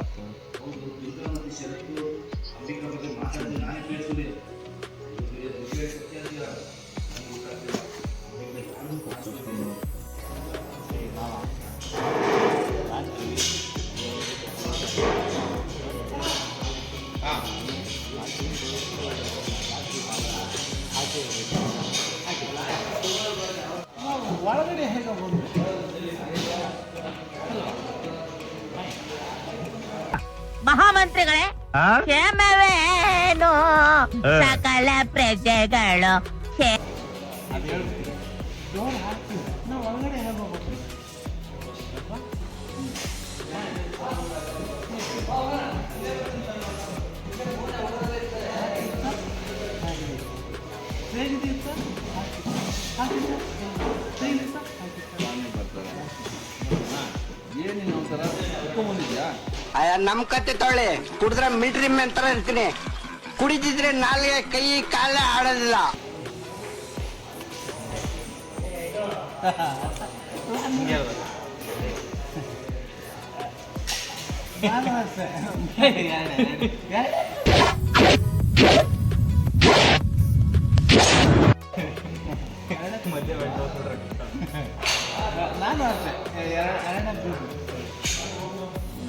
ಮಾತು ಹೌದು ದುರ್ಗಾವತಿ ಷರತ್ತು ಅಂಬಿಕಾ ಬಗ್ಗೆ ಮಾತಾಡಿ ನಾನೇ ಕೇಳಿಸ್ಕೊಂಡೆ ಮಹಾಮಂತ್ರಿಗಳೇ ಕ್ಷೇಮವೇನು? ಸಕಲ ಪ್ರಜೆಗಳು ಕ್ಷೇ ನಮ್ ಕತೆ ತೊಳೆ ಕುಡಿದ್ರೆ ಮಿಲ್ಟ್ರಿ ಮೆನ್ ತರ ಇರ್ತೀನಿ ಕುಡಿದಿದ್ರೆ ನಾಲ್ಗೆ ಕೈ ಕಾಲ ಆಡೋದಿಲ್ಲ. ನಾನು ಅಷ್ಟೇ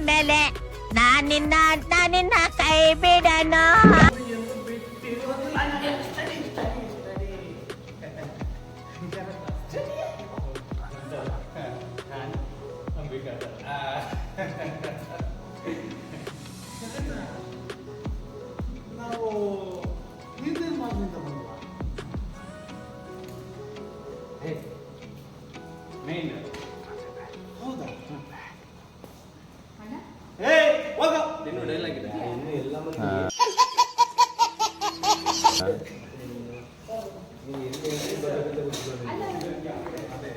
ಮೇಲೆ ನಾನಿನ್ನ ನಾನಿನ್ನ ಕೈ ಬಿಡನು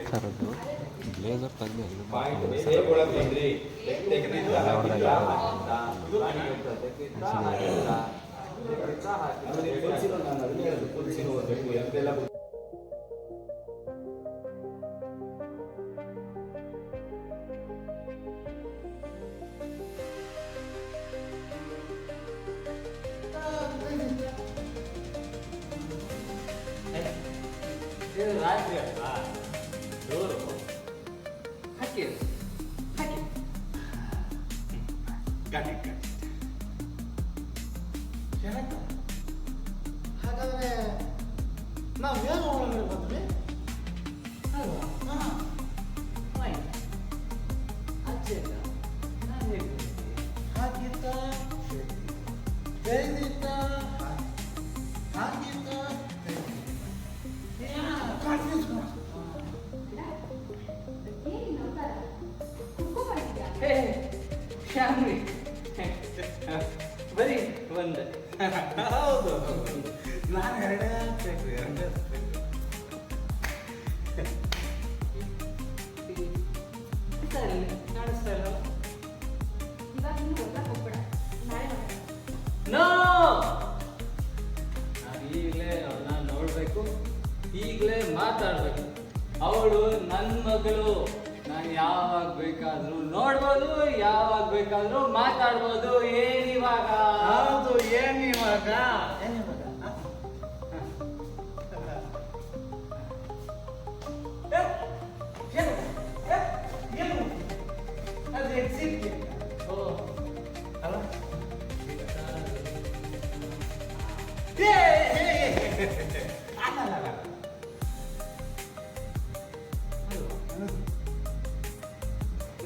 ಸರ್ ಅದು ಬ್ಲೇಸರ್ ತಂದು ライブやからどうだろう？はっきりはっきりガキガキ ಹೌದು ನಾನು ಎರಡೇ ಹಾಕ್ಬೇಕು ಎರಡೇ ಕಾಣಿಸ್ತಾ ಈಗಲೇ ಅವಳನ್ನ ನೋಡಬೇಕು ಈಗಲೇ ಮಾತಾಡಬೇಕು. ಅವಳು ನನ್ನ ಮಗಳು. ನಾನು ಯಾವಾಗ ಬೇಕಾದ್ರೂ ನೋಡ್ಬೋದು ಯಾವಾಗ ಬೇಕಾದ್ರೂ ಮಾತಾಡ್ಬೋದು ಏನಿವಾಗ? ಹೌದು ಏನಿವಾಗ? ಇವಾಗ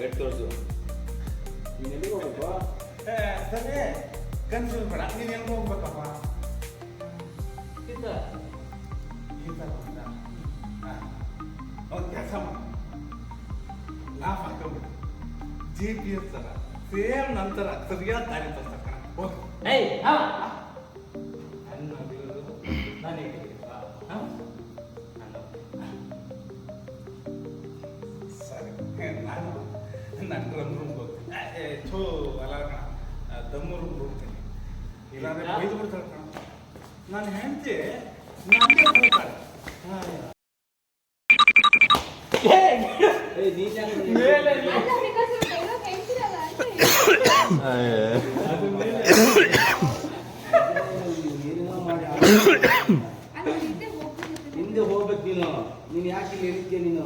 ಲೆಟ್ ತೋರಿಸು ನೀನು ಎಲ್ಲಿಗೆ ಹೋಗ್ಬೇಕು? ಸರಿ ಕನ್ಫ್ಯೂಸ್ ಬೇಡ ನೀನು ಹೆಂಗ್ ಹೋಗ್ಬೇಕಪ್ಪ? ಇದ್ದ ಈ ಥರ? ಹಾ. ಒಂದು ಕೆಲಸ ಮಾಡಿ. ಲಾಫ್ ಹಾಕೊಂಬಿಡು ಜಿ ಪಿ ಎಸ್ ಥರ ಸೇಮ್ ನಂತರ ಸರಿಯಾದ ದಾರಿ ತೋರ್ಸ್ತಾರೆ ಓಕೆ. ಏಯ್ ಅವ ಥೂ ಅಲ್ಲ ಕಣ ದಮ್ಮು ರೂಮ್ಗೆ ಹೋಗ್ತೀನಿ. ಇಲ್ಲಾಂದ್ರೆ ಬೈದು ಬಿಡ್ತಾಳೆ ಕಣ. ನನ್ನ ಹೆಂಡತಿ ನನಗೆ. ಅದು ಹಿಂದೆ ಹೋಗ್ಬೇಕು ನೀನು. ನೀನು ಯಾಕೆ ಇಲ್ಲಿ ನೀನು?